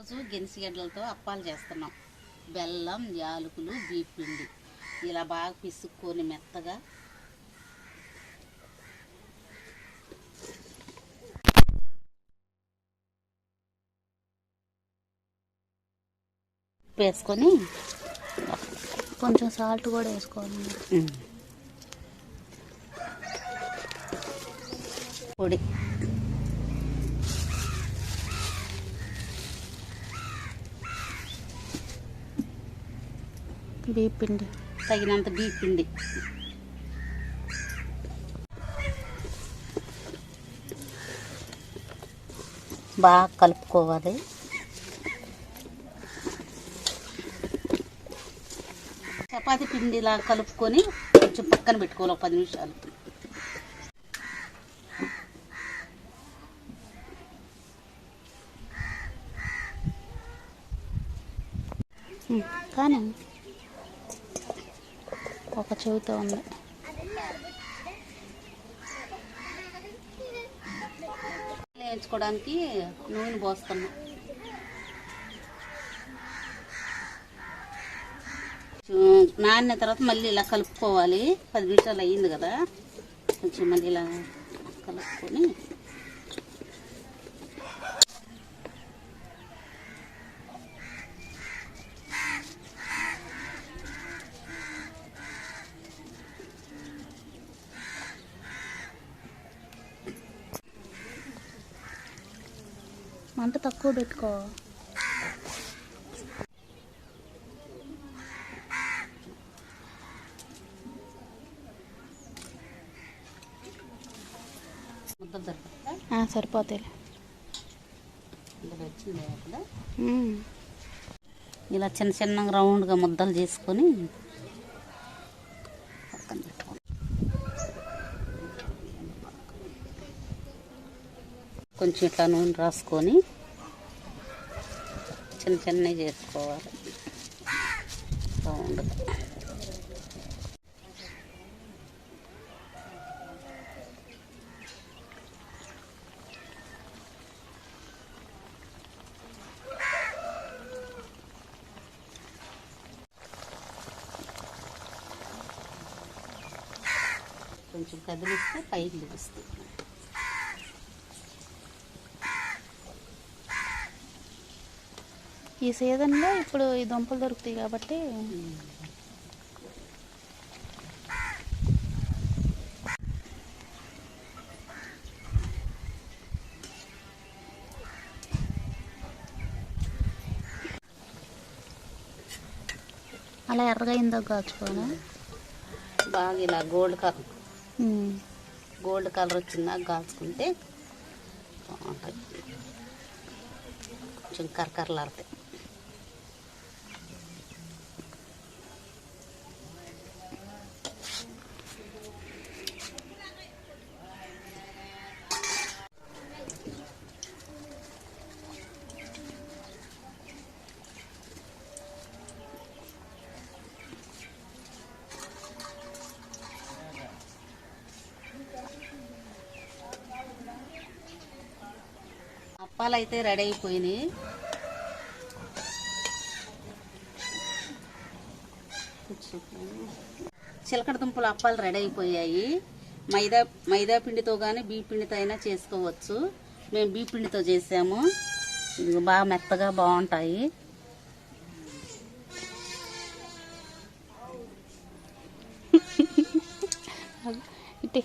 రోజు గెనిసిగడ్డలతో అప్పాలు చేస్తున్నాం. బెల్లం యాలకులు బీపిండి ఇలా బాగా పిసుక్కొని మెత్తగా వేసుకొని కొంచెం సాల్ట్ కూడా వేసుకోవాలి. పొడి. బీపిండి. తగినంత బీపిండి. బాగా కలుపుకోవాలి. చపాతి పిండిలా కలుపుకొని కొంచెం పక్కన పెట్టుకోవాలి ఒక పది నిమిషాలు. కానీ ఒక చెవితో ఉంది. వేయించుకోవడానికి నూనె పోస్తున్నాం. నానిన తర్వాత మళ్ళీ ఇలా కలుపుకోవాలి. పది నిమిషాలు అయ్యింది కదా. కొంచెం మళ్ళీ ఇలా కలుపుకొని మంట తక్కువ పెట్టుకో. సరిపోతాయి ఇలా చిన్న చిన్న రౌండ్గా ముద్దలు చేసుకొని కొంచెం ఇట్లా నూనె రాసుకొని చిన్న చిన్నవి చేసుకోవాలి. రౌండ్గా కొంచెం కదిలిస్తే పైకి లేస్తుంది ఈ సీజన్లో ఇప్పుడు ఈ దుంపలు దొరుకుతాయి కాబట్టి. అలా ఎర్రగా అయిందో కాచుకోనా? బాగా ఇలా గోల్డ్ కలర్ గోల్డ్ కలర్ వచ్చిందాక కాల్చుకుంటే బాగుంటుంది. కొంచెం కరకరలాడతాయి. అప్పాలు అయితే రెడీ అయిపోయినాయి. చిలకడ దుంపలు అప్పాలు రెడీ అయిపోయాయి. మైదా మైదా పిండితో కానీ బీ పిండితో అయినా చేసుకోవచ్చు. మేము బీ పిండితో చేసాము. ఇది బాగా మెత్తగా బాగుంటాయి. ఇటే